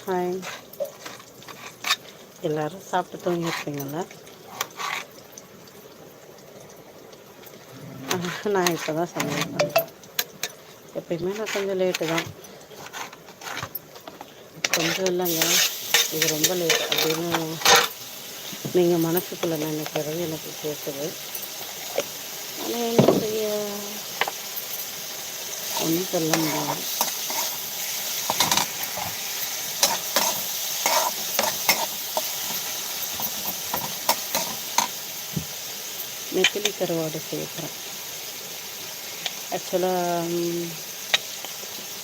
Hi எல்லாரும் சாப்பிட்டு தூங்கியிருப்பீங்கள்ல நான் இப்போ தான் சமையல் பண்ணுறேன் எப்பயுமே நான் கொஞ்சம் லேட்டு தான். கொஞ்சம் இல்லைங்க. இது ரொம்ப லேட் அப்படின்னு நீங்கள் மனசுக்குள்ளே நினைக்கிறது எனக்கு கேட்குது ஆனால் என்ன செய்ய? ஒன்றும் சொல்ல முடியாது. நெத்திலி கருவாடு சேர்க்குறேன் ஆக்சுவலாக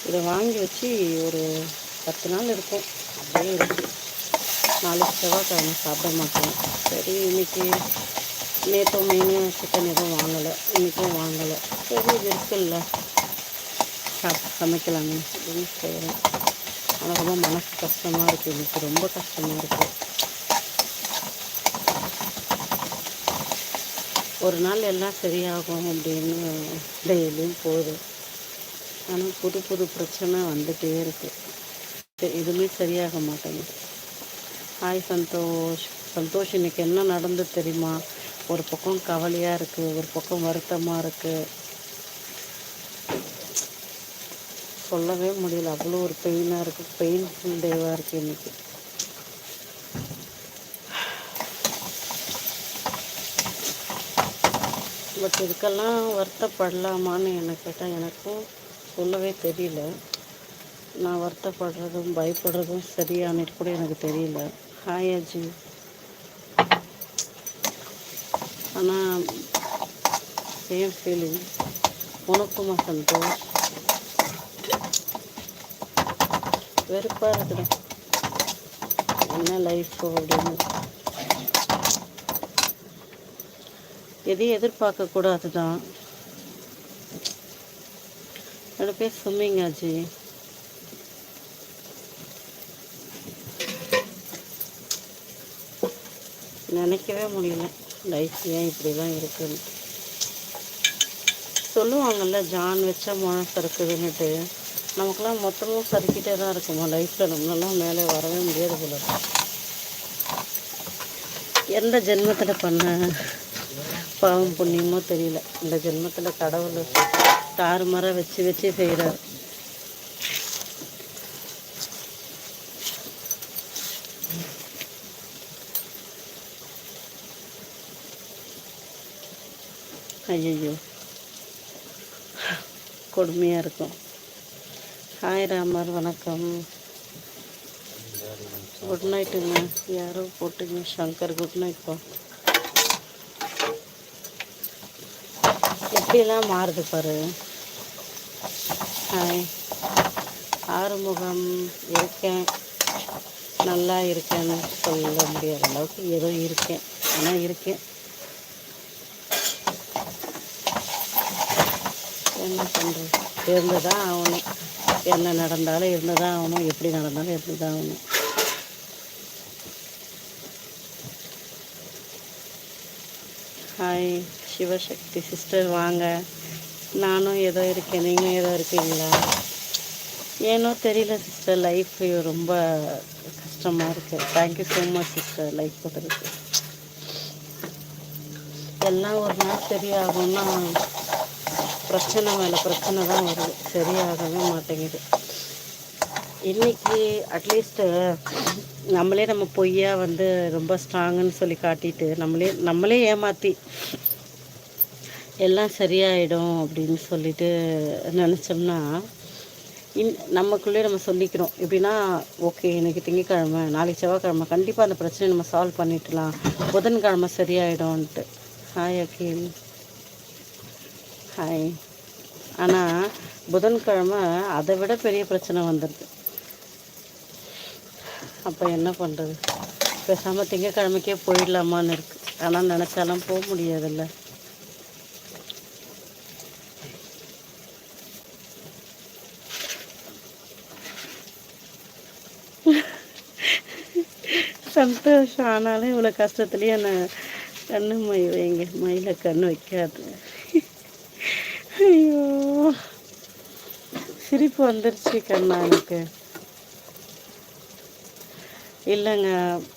இதை வாங்கி வச்சு ஒரு பத்து நாள் இருக்கும். அப்படியே இருக்குது நாளைக்கு செவ்வாய்க்கிழமை சாப்பிட மாட்டேன். சரி இன்னைக்கு நேற்று மீன் சிக்கன் எதுவும் வாங்கலை. இன்றைக்கும் வாங்கலை. சரி இது இருக்குல்ல. சமைக்கலாமே. அப்படின்னு செய்கிறேன் ஆனால் ரொம்ப மனசு கஷ்டமாக இருக்குது இன்றைக்கி ரொம்ப கஷ்டமாக இருக்குது ஒரு நாள் எல்லாம் சரியாகும் அப்படின்னு டெய்லியும் போகுது. ஆனால் புது புது பிரச்சனை வந்துகிட்டே இருக்குது எதுவுமே சரியாக மாட்டேங்குது. ஹாய் சந்தோஷ். சந்தோஷ் இன்னைக்கு என்ன நடந்து தெரியுமா? ஒரு பக்கம் கவலையாக இருக்குது ஒரு பக்கம் வருத்தமாக இருக்குது சொல்லவே முடியல அவ்வளோ ஒரு பெயினாக இருக்குது பெயின்ஃபுல் டேவாக இருக்குது இன்றைக்கி பட் இதுக்கெல்லாம் வருத்தப்படலாமான்னு என்னை கேட்டால் எனக்கும் சொல்லவே தெரியல. நான் வருத்தப்படுறதும் பயப்படுறதும் சரியானது கூட எனக்கு தெரியல. ஹாய் அஜி ஆனால் சேம் ஃபீலிங் உனக்குமா சந்தோஷ் வெறுப்பாக இருக்குது என்ன லைஃப் அப்படின்னு. எதையும் எதிர்பார்க்கக்கூடாது தான் என்னோட பேர் சும்மிங் ஆச்சு நினைக்கவே முடியல. லைஃப் ஏன் இப்படிலாம் இருக்குன்னு. சொல்லுவாங்கல்ல ஜான் வச்சா முழம் சறுக்குதுன்னுட்டு. நமக்கெல்லாம் மொத்தமும் சறுக்கிட்டே தான் இருக்குமா லைஃப்பில் நம்மளெல்லாம் மேலே வரவே முடியாது போல எந்த ஜென்மத்தில் பண்ண பாவம் புண்ணியமோ தெரியல. இந்த ஜென்மத்தில் கடவுள் தாறுமாற வச்சு வச்சு செய்கிறார் ஐயோ கொடுமையாக இருக்கும். ஹாய் ராமர் வணக்கம். குட் நைட்டுங்க யாரோ போட்டுங்க? சங்கர் குட் நைட்ப்பா எப்படிலாம் மாறுது பாரு. ஹாய் ஆறுமுகம் இருக்கேன். நல்லா இருக்கேன்னு சொல்ல முடியாத அளவுக்கு ஏதோ இருக்கேன். ஆனால் இருக்கேன். என்ன பண்ணுறது இருந்து தான் ஆகணும். என்ன நடந்தாலும் இருந்து தான் ஆகணும். எப்படி நடந்தாலும் எப்படி தான் ஆகணும். ஹாய் சிவசக்தி சிஸ்டர் வாங்க. நானும் ஏதோ இருக்கேன். நீங்களும் ஏதோ இருக்கீங்களா? ஏனோ தெரியல சிஸ்டர் லைஃப் ரொம்ப கஷ்டமாக இருக்குது thank you so much sister life போட்டதுக்கு எல்லாம் ஒரு நாள் சரியாகும்னா பிரச்சனை மேலே பிரச்சனை தான் வருது. சரியாகவே மாட்டேங்குது. இன்னைக்கு அட்லீஸ்ட்டு நம்மளே நம்ம பொய்யா வந்து ரொம்ப ஸ்ட்ராங்குன்னு சொல்லி காட்டிட்டு நம்மளே நம்மளே ஏமாற்றி எல்லாம் சரியாயிடும் அப்படின்னு சொல்லிட்டு நினச்சோம்னா இன் நமக்குள்ளே நம்ம சொல்லிக்கிறோம். எப்படின்னா ஓகே எனக்கு திங்கக்கிழமை நாளைக்கு செவ்வாய்க்கிழமை கண்டிப்பாக அந்த பிரச்சனையை நம்ம சால்வ் பண்ணிடலாம். புதன்கிழமை சரியாயிடும்ன்ட்டு. ஹாய் அகில். ஹாய் ஆனால் புதன்கிழமை அதை விட பெரிய பிரச்சனை வந்துடுது அப்போ என்ன பண்ணுறது பேசாமல் திங்கக்கிழமைக்கே போயிடலாமான்னு இருக்கு. ஆனால் நினச்சாலும் போக முடியாதுல்ல. சந்தோஷம். ஆனாலும் இவ்வளோ கஷ்டத்துலேயே என்னை கண்ணு மை வைங்க. மயில கண்ணு வைக்காது ஐயோ சிரிப்பு வந்துருச்சு கண்ணா எனக்கு. இல்லைங்க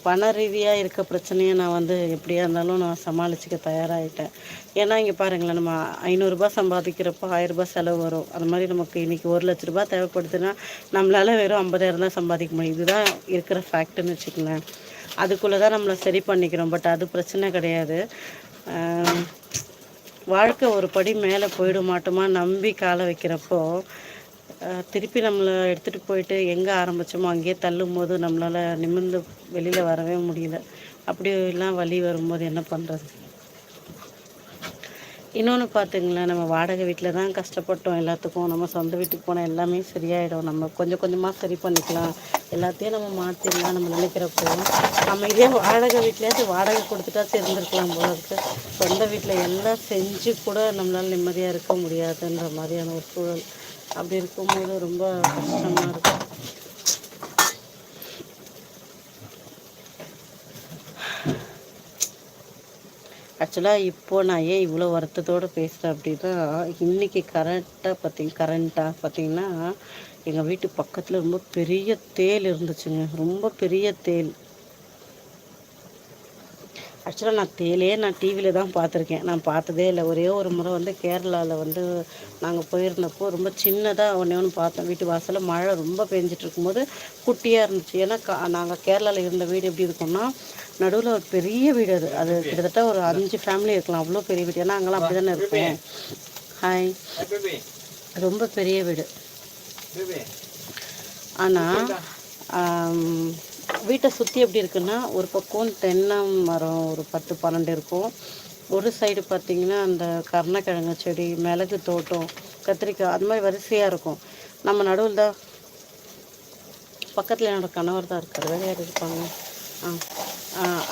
பண ரீதியாக இருக்க பிரச்சனையை நான் வந்து எப்படியா இருந்தாலும் நான் சமாளிச்சுக்க தயாராகிட்டேன் ஏன்னா இங்கே பாருங்களேன் நம்ம ஐநூறுரூபா சம்பாதிக்கிறப்போ ஆயிரரூபா செலவு வரும். அந்த மாதிரி நமக்கு இன்றைக்கி ஒரு லட்ச ரூபா தேவைப்படுதுன்னா நம்மளால் வெறும் ஐம்பதாயிரம் தான் சம்பாதிக்க முடியும். இதுதான் இருக்கிற ஃபேக்ட்னு வச்சுக்கங்களேன். அதுக்குள்ளே தான் நம்மளை சரி பண்ணிக்கிறோம். பட் அது பிரச்சனை கிடையாது. வாழ்க்கை ஒரு படி மேலே போயிட மாட்டோமா நம்பி காலை வைக்கிறப்போ திருப்பி நம்மளை எடுத்துகிட்டு போயிட்டு எங்கே ஆரம்பித்தோமோ அங்கேயே தள்ளும் போது நம்மளால் நிமிர்ந்து வெளியில் வரவே முடியல. அப்படி எல்லாம் வலி வரும்போது என்ன பண்ணுறது இன்னொன்று பார்த்துங்களேன் நம்ம வாடகை வீட்டில் தான் கஷ்டப்பட்டோம் எல்லாத்துக்கும். நம்ம சொந்த வீட்டுக்கு போனால் எல்லாமே சரியாயிடும். நம்ம கொஞ்சம் கொஞ்சமாக சரி பண்ணிக்கலாம். எல்லாத்தையும் நம்ம மாற்றிடலாம் நம்ம நினைக்கிறப்போ. நம்ம இதே வாடகை வீட்டிலேயே வாடகை கொடுத்துட்டாச்சும் இருந்திருக்கலாம் போல இருக்கு. சொந்த வீட்டில் எல்லாம் செஞ்சு கூட நம்மளால் நிம்மதியாக இருக்க முடியாதுன்ற மாதிரியான ஒரு சூழல். அப்படி இருக்கும்போது ரொம்ப கஷ்டமாக இருக்கும் ஆக்சுவலாக இப்போ நான் ஏன் இவ்வளோ வருத்தத்தோடு பேசுகிறேன் அப்படின்னா இன்றைக்கி கரண்ட்டாக பார்த்திங்க கரண்ட்டாக பார்த்திங்கன்னா எங்கள் வீட்டு பக்கத்தில் ரொம்ப பெரிய தேல் இருந்துச்சுங்க. ரொம்ப பெரிய தேல். ஆக்சுவலாக நான் தேலே நான் டிவியில் தான் பார்த்துருக்கேன். நான் பார்த்ததே இல்லை. ஒரே ஒரு முறை வந்து கேரளாவில் வந்து நாங்கள் போயிருந்தப்போ ரொம்ப சின்னதாக ஒன்றே ஒன்று பார்த்தோம். வீட்டு வாசலில் மழை ரொம்ப பெஞ்சிட்டு இருக்கும்போது குட்டியாக இருந்துச்சு. ஏன்னா கா நாங்கள் கேரளாவில் இருந்த வீடு எப்படி இருக்கும்னா நடுவில் ஒரு பெரிய வீடு அது. அது கிட்டத்தட்ட ஒரு அஞ்சு ஃபேமிலி இருக்கலாம். அவ்வளோ பெரிய வீடு. ஏன்னா அங்கெல்லாம் அப்படி தானே இருக்கும் ஹாய் ரொம்ப பெரிய வீடு. ஆனால் வீட்டை சுற்றி எப்படி இருக்குன்னா ஒரு பக்கம் தென்னை மரம் ஒரு பத்து பன்னெண்டு இருக்கும். ஒரு சைடு பார்த்திங்கன்னா அந்த கருணக்கிழங்கு செடி மிளகு தோட்டம் கத்திரிக்காய் அது மாதிரி வரிசையாக இருக்கும். நம்ம நடுவில் தான் பக்கத்தில் என்னோடய கணவர் தான் இருக்கார். வேற இருப்பாங்க?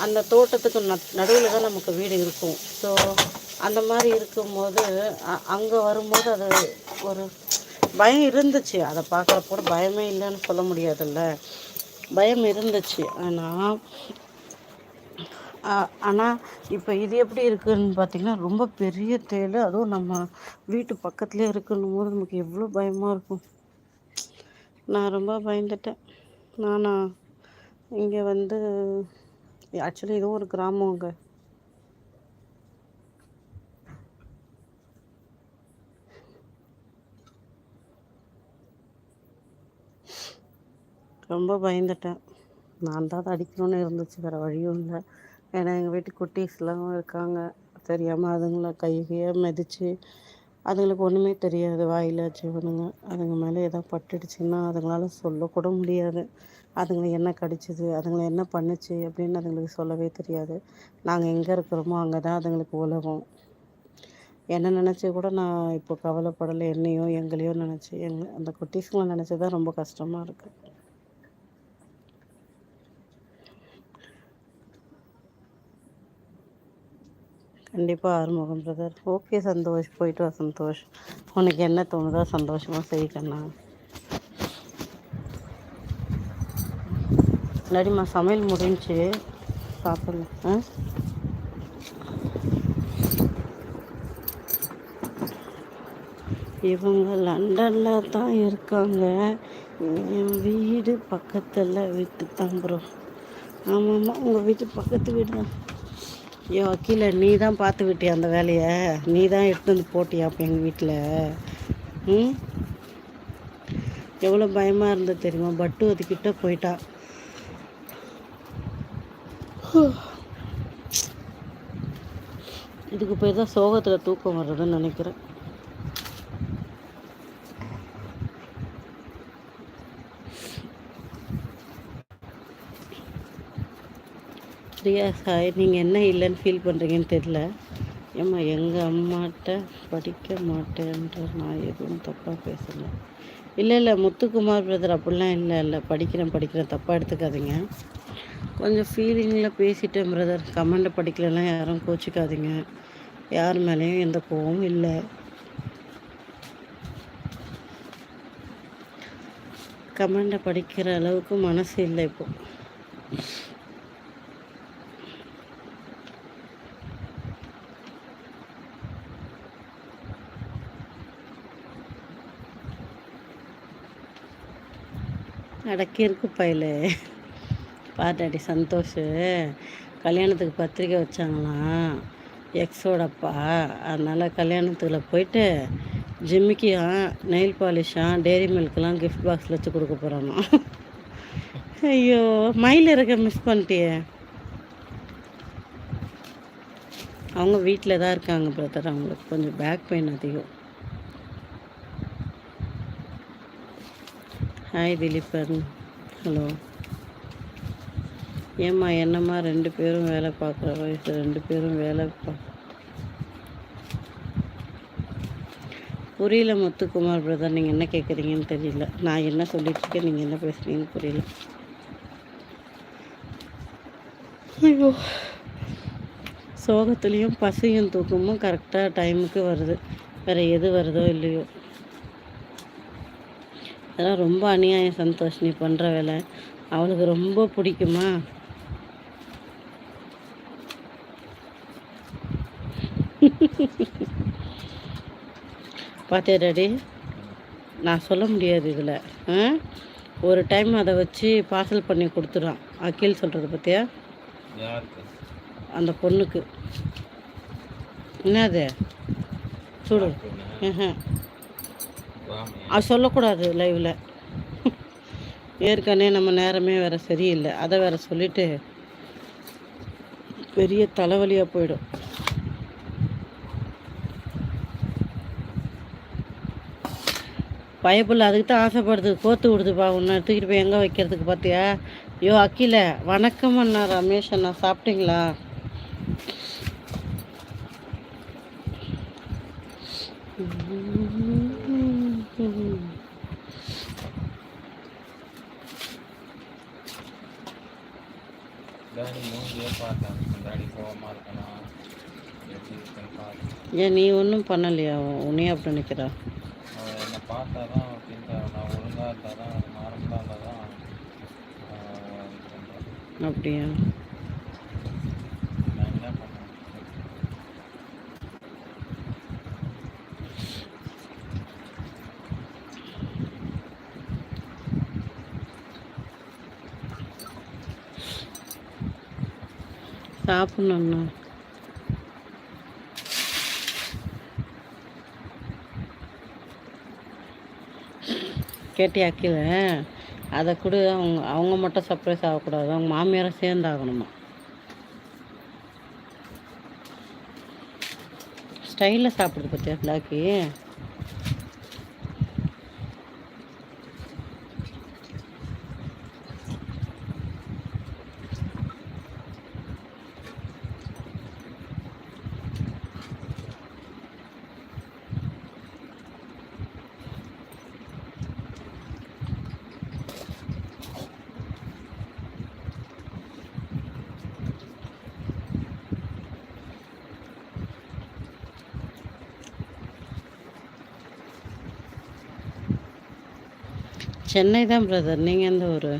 அந்த தோட்டத்துக்கு நடுவில் தான் நமக்கு வீடு இருக்கும். ஸோ அந்த மாதிரி இருக்கும்போது அங்கே வரும்போது அது ஒரு பயம் இருந்துச்சு. அதை பார்க்குறப்போ பயமே இல்லைன்னு சொல்ல முடியாதுல்ல. பயம் இருந்துச்சு. ஆனால் ஆனால் இப்போ இது எப்படி இருக்குதுன்னு பார்த்தீங்கன்னா ரொம்ப பெரிய தேள். அதுவும் நம்ம வீட்டு பக்கத்துலேயே இருக்குன்னும் போது நமக்கு எவ்வளோ பயமாக இருக்கும். நான் ரொம்ப பயந்துட்டேன். நானா இங்கே வந்து ஆக்சுவலி இதுவும் ஒரு கிராமங்க ரொம்ப பயந்துட்டேன். நான் தான் அதை அடிக்கணும்னு இருந்துச்சு. வேறு வழியும் இல்லை. ஏன்னா எங்கள் வீட்டு குட்டீஸ்லாம் இருக்காங்க. தெரியாமல் அதுங்கள கையை மிதிச்சு அதுங்களுக்கு ஒன்றுமே தெரியாது. வாயில் ஜீவனுங்க அதுங்க மேலே எதாவது பட்டுடுச்சுன்னா அதுங்களால சொல்லக்கூட முடியாது. அதுங்களை என்ன கடிச்சது? அதுங்களை என்ன பண்ணுச்சு? அப்படின்னு அதுங்களுக்கு சொல்லவே தெரியாது. நாங்கள் எங்கே இருக்கிறோமோ அங்கே தான் அதுங்களுக்கு உலகம். என்ன நினச்சி கூட நான் இப்போ கவலைப்படலை. என்னையோ எங்களையோ நினச்சி எங் அந்த குட்டீஸுங்களை நினச்சி தான் ரொம்ப கஷ்டமாக இருக்குது கண்டிப்பாக ஆறுமுகம் பிரதர் ஓகே சந்தோஷ். போயிட்டு வா சந்தோஷ். உனக்கு என்ன தோணுதோ சந்தோஷமாக செய்யக்கண்ணா இல்லாடிம்மா சமையல் முடிஞ்சுச்சு சாப்பிடலாம். ஆ? இவங்க லண்டனில் தான் இருக்காங்க. என் வீடு பக்கத்தில் விட்டு தான் ப்ரோ ஆமாம்மா உங்கள் வீட்டு பக்கத்து வீடு தான் ஐயோ வக்கீல நீ தான் பார்த்து விட்டியா அந்த வேலையை? நீ தான் எடுத்து வந்து போட்டியா அப்போ எங்கள் வீட்டில் ம்? எவ்வளோ பயமாக இருந்தது தெரியுமா? பட்டு அதுக்கிட்ட போயிட்டா. இதுக்கு போய் தான் சோகத்தில் தூக்கம் வர்றதுன்னு நினைக்கிறேன். பிரியா சாய் நீங்கள் என்ன இல்லைன்னு ஃபீல் பண்ணுறீங்கன்னு தெரில ஏம்மா எங்கள் அம்மாட்ட படிக்க மாட்டேன்ற நான் எதுவும் தப்பாக பேசலை. இல்லை இல்லை முத்துக்குமார் பிரதர் அப்படிலாம் இல்லை இல்லை. படிக்கிறேன் படிக்கிறேன். தப்பாக எடுத்துக்காதீங்க. கொஞ்சம் ஃபீலிங்கில் பேசிட்டேன் பிரதர் கமெண்ட்டை படிக்கலலாம் யாரும் கோச்சிக்காதீங்க. யார் மேலேயும் எந்த கோவமும் இல்லை. கமெண்ட்டை படிக்கிற அளவுக்கு மனசு இல்லை இப்போது அடக்கி இருக்கு பையில. பாட்டாடி சந்தோஷ். கல்யாணத்துக்கு பத்திரிக்கை வச்சாங்களாம். எக்ஸோடப்பா அதனால் கல்யாணத்துக்குள்ள போயிட்டு ஜிம்மிக்கியும் நெயில் பாலிஷாக டெய்ரி மில்க்லாம் கிஃப்ட் பாக்ஸில் வச்சு கொடுக்க போகிறானோ ஐயோ மயில் இருக்க மிஸ் பண்ணிட்டியே. அவங்க வீட்டில் தான் இருக்காங்க பிரதர் அவங்களுக்கு கொஞ்சம் பேக் பெயின் அதிகம். ஹாய் திலீபன் ஹலோ ஏம்மா என்னம்மா ரெண்டு பேரும் வேலை பார்க்குற வயசு ரெண்டு பேரும் வேலை பா புரியல முத்துக்குமார் பிரதர் நீங்கள் என்ன கேட்குறீங்கன்னு தெரியல. நான் என்ன சொல்லிட்டுருக்கேன் நீங்கள் என்ன பேசுகிறீங்கன்னு புரியல. ஐயோ. சோகத்துலேயும் பசியும் தூக்கமும் கரெக்டாக டைமுக்கு வருது. வேறு எது வருதோ இல்லையோ. அதெல்லாம் ரொம்ப அநியாயம் சந்தோஷ் நீ பண்ணுற வேலை. அவளுக்கு ரொம்ப பிடிக்குமா? பார்த்தியா டாடி? நான் சொல்ல முடியாது இதில். ஒரு டைம் அதை வச்சு பார்சல் பண்ணி கொடுத்துடான் அக்கீல் சொல்கிறது பார்த்தியா அந்த பொண்ணுக்கு. என்னது? சுடு. அது சொல்லக்கூடாது லைவில் ஏற்கனவே நம்ம நேரமே வேறு சரியில்லை. அதை வேற சொல்லிட்டு பெரிய தலைவலியாக போயிடும். பயப்பில் அதுக்கு தான் ஆசைப்படுது. கோத்து விடுதுப்பா உன்னை தூக்கிட்டு போய் எங்கே வைக்கிறதுக்கு பார்த்தியா? ஐயோ அக்கில வணக்கம் அண்ணா ரமேஷ் அண்ணா சாப்பிட்டீங்களா? டாடி மூஞ்சியே பார்த்தேன் டாடி கோவமாக இருக்கணும் எப்படி இருக்குன்னு பார்த்து ஏன் நீ ஒன்றும் பண்ணலையா? உன்னையே அப்படி நிற்கிறா அவன் என்னை பார்த்தா தான் அப்படின்ற நான் ஒழுங்காக இருந்தால் தான் நார்மலாக இருந்தால் தான். அப்படியா நான் என்ன பண்ணேன் சாப்பிட்ணுண்ணா கேட்டியா கீழே? அதை கூட அவங்க அவங்க மட்டும் சர்ப்ரைஸ் ஆகக்கூடாது. அவங்க மாமியாரும் சேர்ந்து ஆகணுமா ஸ்டைலில் சாப்பிடுது பார்த்தியா பிளாக்கி? சென்னை தான் பிரதர் நீங்கள் எந்த ஊர்?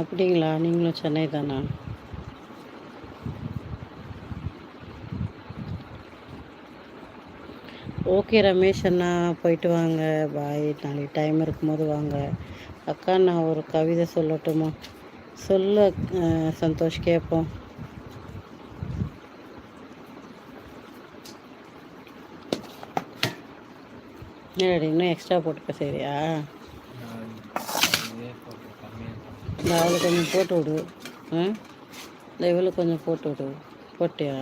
அப்படிங்களா? நீங்களும் சென்னை தானா? ஓகே ரமேஷ் அண்ணா போயிட்டு வாங்க. பாய் நாளைக்கு டைம் இருக்கும்போது வாங்க. அக்கா நான் ஒரு கவிதை சொல்லட்டுமா? சொல்லு சந்தோஷ் கேட்போம் என்னடி இன்னும் எக்ஸ்ட்ரா போட்டுக்க சரியா இந்த அவளுக்கு கொஞ்சம் போட்டு விடு. இந்த இவளுக்கு கொஞ்சம் போட்டு விடு. போட்டியா?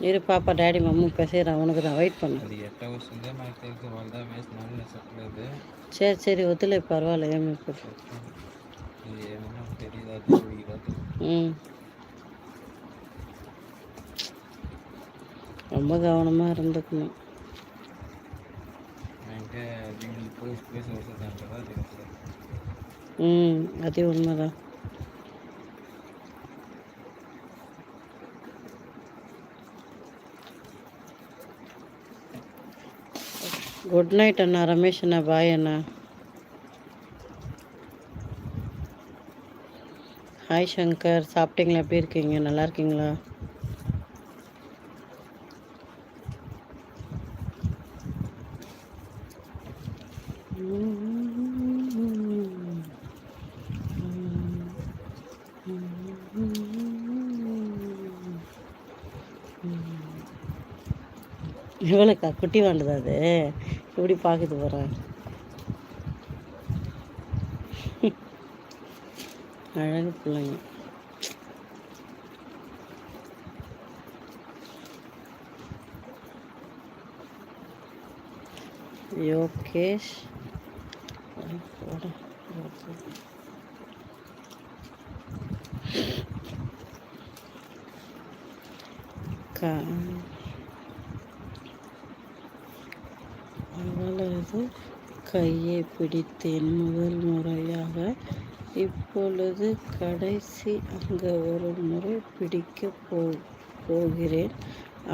இரு பாப்பா டேடி மம்மும் பேசுகிறான் உனக்கு தான் வெயிட் பண்ணு சரி சரி ஒத்துழை பரவாயில்ல ஏமே ம். ரொம்ப கவனமாக இருந்துக்கணும். ம் அதே உண்மைதான். குட் நைட் அண்ணா. ரமேஷ் அண்ணா பாய் அண்ணா. ஹாய் சங்கர். சாப்பிட்டீங்களா? எப்படி இருக்கீங்க? நல்லா இருக்கீங்களா இவளுக்கா குட்டி வாண்டுதா அது. இப்படி பார்க்குது போகிறேன் அழகு பிள்ளைங்க. யோகேஷ். கா அவளது கையை பிடித்தேன் முதல் முறையாக. இப்பொழுது கடைசி அங்கே ஒரு முறை பிடிக்க போ போகிறேன்.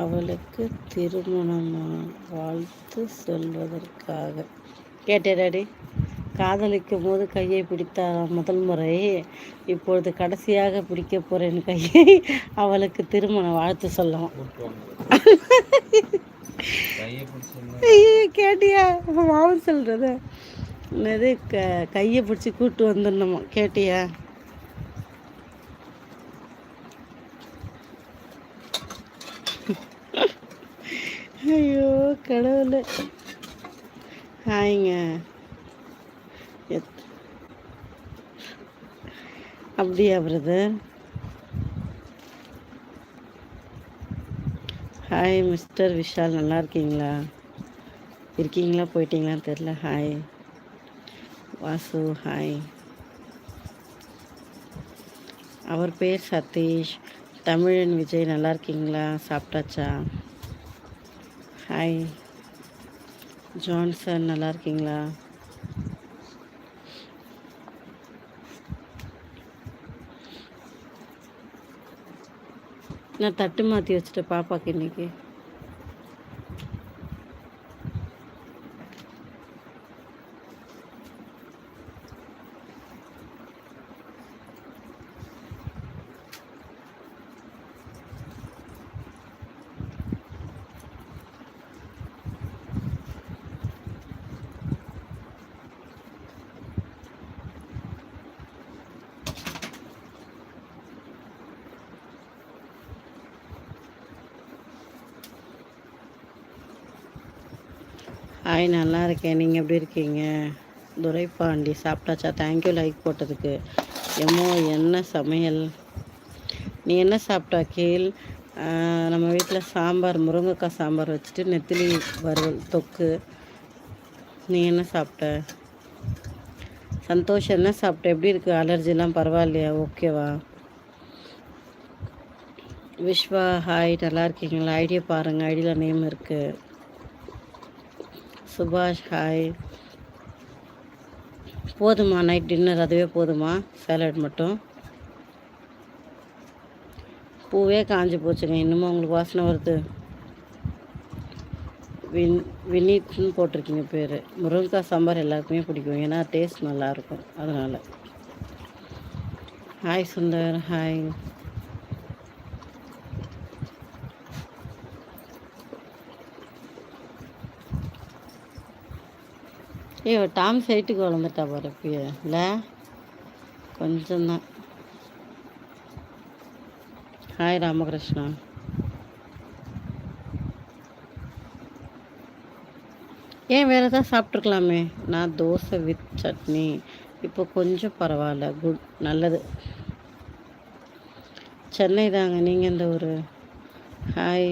அவளுக்கு திருமணமா வாழ்த்து சொல்வதற்காக. கேட்டேடாடி காதலிக்கும் போது கையை பிடித்தார் முதல் முறை. இப்பொழுது கடைசியாக பிடிக்க போகிறேன் கையை. அவளுக்கு திருமண வாழ்த்து சொல்லலாம் கூட்டு வாங்க கையை பிடிச்சிருந்தா ஐயோ கேட்டியா? மாவன் சொல்கிறது என்னது க கையை பிடிச்சி கூட்டு வந்துடணுமா? கேட்டியா? ஐயோ கடவுளு. ஹாய்ங்க. எத் அப்படியா பிரதர்? ஹாய் மிஸ்டர் விஷால் நல்லா இருக்கீங்களா? இருக்கீங்களா? போயிட்டீங்களான்னு தெரில ஹாய் வாசு ஹாய் அவர் பேர் சதீஷ். தமிழன் விஜய் நல்லா இருக்கீங்களா? சாப்பிட்டாச்சா? ஹாய் ஜான்சன் நல்லா இருக்கீங்களா? நான் தட்டு மாற்றி வச்சுட்டேன் பாப்பாவுக்கு இன்னைக்கு. ஹாய் நல்லா இருக்கேன். நீங்கள் எப்படி இருக்கீங்க? துரைப்பாண்டி சாப்பிட்டாச்சா? தேங்க்யூ லைக் போட்டதுக்கு. எம்மோ என்ன சமையல்? நீ என்ன சாப்பிட்டா கீழ் நம்ம வீட்டில் சாம்பார் முருங்கைக்காய் சாம்பார் வச்சுட்டு நெத்திலி வறுவல் தொக்கு. நீ என்ன சாப்பிட்ட? சந்தோஷ் என்ன சாப்பிட்ட? எப்படி இருக்குது அலர்ஜிலாம் பரவாயில்லையா? ஓகேவா விஸ்வா ஹாய் நல்லா இருக்கீங்களா? ஐடியா பாருங்கள் ஐடியில் நேம் இருக்குது சுபாஷ் ஹாய் போதுமா நைட் டின்னர் அதுவே போதுமா? சாலட் மட்டும். பூவே காஞ்சி போச்சுங்க இன்னமும் உங்களுக்கு வாசனை வருது. வின் வினீத்னு போட்டிருக்கீங்க பேர். முருங்கைக்காய் சாம்பார் எல்லாருக்குமே பிடிக்கும் ஏன்னா டேஸ்ட் நல்லாயிருக்கும் அதனால். ஹாய் சுந்தர் ஹாய் ஏ டாம் சைட்டுக்கு வளர்ந்துட்டா பாரு இல்லை கொஞ்சம்தான். ஹாய் ராமகிருஷ்ணா. ஏன் வேறு ஏதாவது சாப்பிட்ருக்கலாமே நான் தோசை வித் சட்னி. இப்போ கொஞ்சம் பரவாயில்ல குட் நல்லது. சென்னை தாங்க நீங்கள் இந்த ஊர்? ஹாய்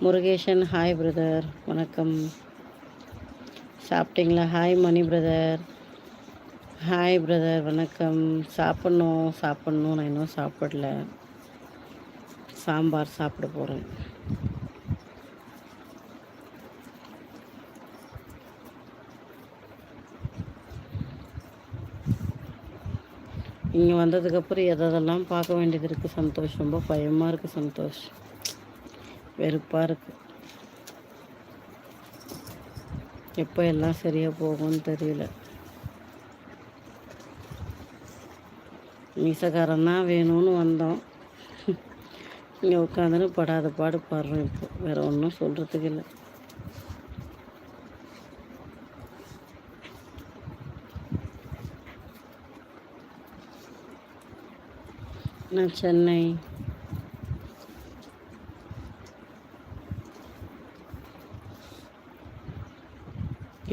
முருகேஷன் ஹாய் பிரதர் வணக்கம். சாப்பிட்டீங்களா? Hi Mani brother hi brother வணக்கம். சாப்பிட்ணும் சாப்பிட்ணும். நான் இன்னும் சாப்பிடல. சாம்பார் சாப்பிட போகிறேன் இங்கே வந்ததுக்கப்புறம் எதெல்லாம் பார்க்க வேண்டியது இருக்குது சந்தோஷ் ரொம்ப பயமாக இருக்குது சந்தோஷ். வெறுப்பாக இருக்குது எப்போ எல்லாம் சரியாக போகும்னு தெரியல. மீசக்காரன் தான் வேணும்னு வந்தோம் இங்கே உட்காந்துன்னு படாத பாடு பாடுறோம் இப்போ. வேறு ஒன்றும் சொல்கிறதுக்கு இல்லை. நான் சென்னை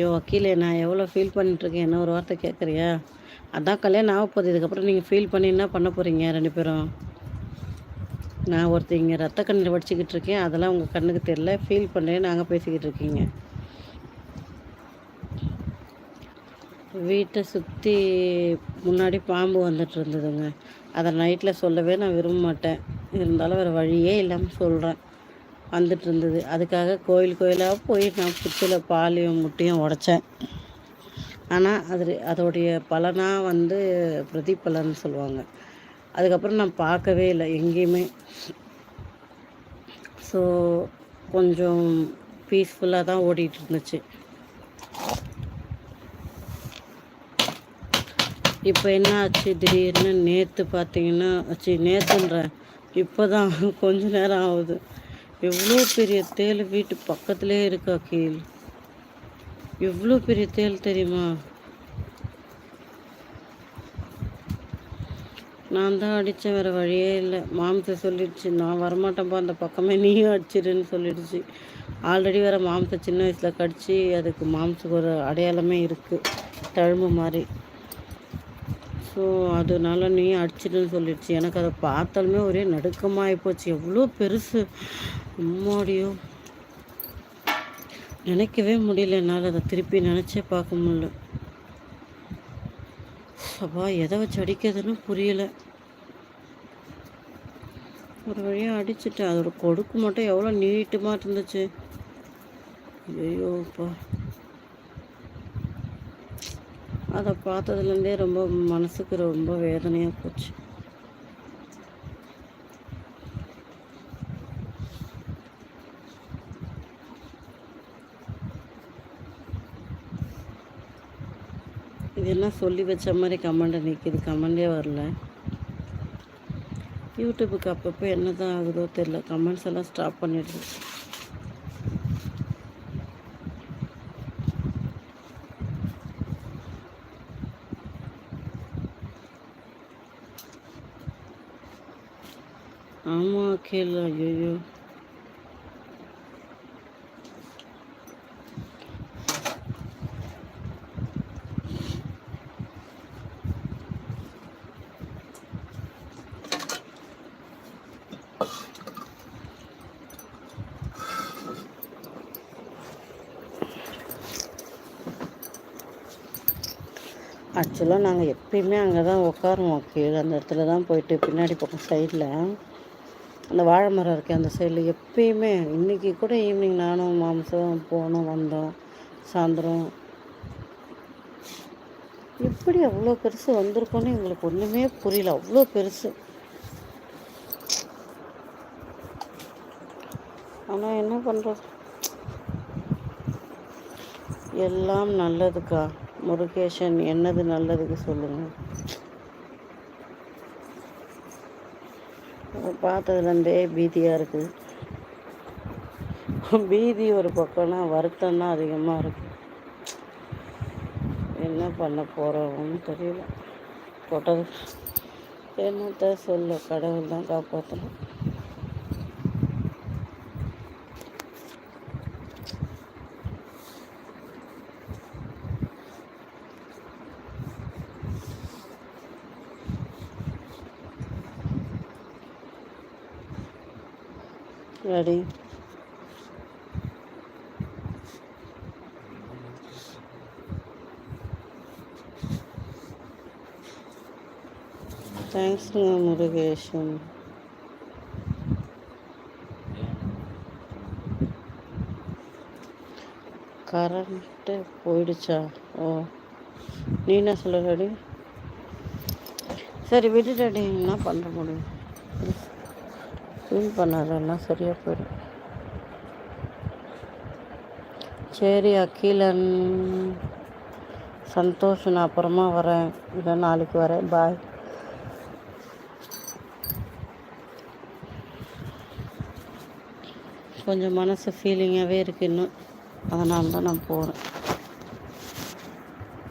ஐயோ வக்கீலே நான் எவ்வளோ ஃபீல் பண்ணிட்டுருக்கேன். என்ன ஒரு வார்த்தை கேட்குறியா அதான் கல்யாணம் ஆக போகுது. இதுக்கப்புறம் நீங்கள் ஃபீல் பண்ணி என்ன பண்ண போகிறீங்க ரெண்டு பேரும்? நான் ஒருத்தர் இங்கே ரத்த கண்ணீர் வடிச்சிக்கிட்டு இருக்கேன். அதெல்லாம் உங்கள் கண்ணுக்கு தெரியல. ஃபீல் பண்ணுறேன் நாங்கள் பேசிக்கிட்டு இருக்கீங்க. வீட்டை சுற்றி முன்னாடி பாம்பு வந்துட்டு இருந்ததுங்க. அதை நைட்டில் சொல்லவே நான் விரும்ப மாட்டேன் இருந்தாலும் வேறு வழியே இல்லாமல் சொல்கிறேன் வந்துட்டு இருந்தது அதுக்காக கோயில் கோயிலாக போய் நான் புத்தில் பாலையும் முட்டையும் உடைச்சேன். ஆனால் அது அதோடைய பலனாக வந்து பிரதிபலன்னு சொல்லுவாங்க. அதுக்கப்புறம் நான் பார்க்கவே இல்லை எங்கேயுமே. ஸோ கொஞ்சம் பீஸ்ஃபுல்லாக தான் ஓடிட்டு இருந்துச்சு இப்போ என்ன ஆச்சு? திடீர்னு நேற்று பார்த்தீங்கன்னா ஆச்சு நேற்றுன்றேன் இப்போ தான் கொஞ்ச நேரம் ஆகுது. எவ்வளோ பெரிய தேள் வீட்டு பக்கத்துலேயே இருக்கா கீழ்? எவ்வளோ பெரிய தேள் தெரியுமா? நான் தான் அடித்தேன் வேறு வழியே இல்லை. மாமத்தை சொல்லிடுச்சு. நான் வரமாட்டேன்ப்பா அந்த பக்கமே நீயும் அடிச்சிடுன்னு சொல்லிடுச்சு. ஆல்ரெடி வேறு மாமத்தை சின்ன வயசில் கடிச்சு அதுக்கு மாமத்துக்கு ஒரு அடையாளமே இருக்குது தழும்பு மாதிரி. ஸோ அதனால நீ அடிச்சிடுன்னு சொல்லிடுச்சு. எனக்கு அதை பார்த்தாலுமே ஒரே நடுக்கமாகி போச்சு. எவ்வளோ பெருசு. அம்மாடியோ. நினைக்கவே முடியல என்னால் அதை திருப்பி நினச்சே பார்க்க முடியல. அப்பா எதை வச்சு அடிக்கிறதுன்னு புரியல. ஒரு வழியாக அடிச்சிட்டேன். அதோட கொடுக்கு மட்டும் எவ்வளோ நீட்டமாக இருந்துச்சு. ஐயோப்பா அதை பார்த்ததுலேருந்தே ரொம்ப மனசுக்கு ரொம்ப வேதனையாக போச்சு. எல்லாம் என்ன சொல்லி வச்ச மாதிரி கமெண்டை நிற்கிது கமெண்டே வரல. யூடியூபுக்கு அப்பப்போ என்ன தான் ஆகுதோ தெரில கமெண்ட்ஸ் எல்லாம் ஸ்டாப் பண்ணிடுது. ஆமாம் கேள்வி ஐயோ ஆக்சுவலாக நாங்கள் எப்பயுமே அங்கே தான் உட்காருவோம் கீழே அந்த இடத்துல தான் போயிட்டு பின்னாடி பக்கம் சைடில் அந்த வாழை மரம் இருக்கே அந்த சைடில் எப்பயுமே. இன்றைக்கி கூட ஈவினிங் நானும் மாம்சம் போனோம் வந்தோம் சாயந்தரம். எப்படி அவ்வளோ பெருசு வந்திருக்கோன்னு எங்களுக்கு ஒன்றுமே புரியல. அவ்வளோ பெருசு. ஆனால் என்ன பண்ணுறது எல்லாம் நல்லதுக்கா. முருகேஷன் என்னது நல்லதுக்கு சொல்லுங்கள் பார்த்ததுலேருந்தே பீதியாக இருக்குது பீதி ஒரு பக்கம்னா வருத்தம் தான் அதிகமாக இருக்கு. என்ன பண்ண போகிறோம்னு தெரியல. போட்டது என்னத்த சொல்ல கடவுள் தான் காப்பாற்றணும் ரெடி தேங்க்ஸுங்க முருகேஷன் கரண்ட்டு போயிடுச்சா? ஓ நீ என்ன சொல்லுறடி ரெடி சரி விடு ரெடி என்ன பண்ண முடியும்? ஃபீல் பண்ணதெல்லாம் சரியாக போயிடும். சரி அக்கீலன் சந்தோஷ் நான் அப்புறமா வரேன். இல்லை நாளைக்கு வரேன். பாய் கொஞ்சம் மனசு ஃபீலிங்காகவே இருக்கு இன்னும். அதனால தான் நான் போகிறேன்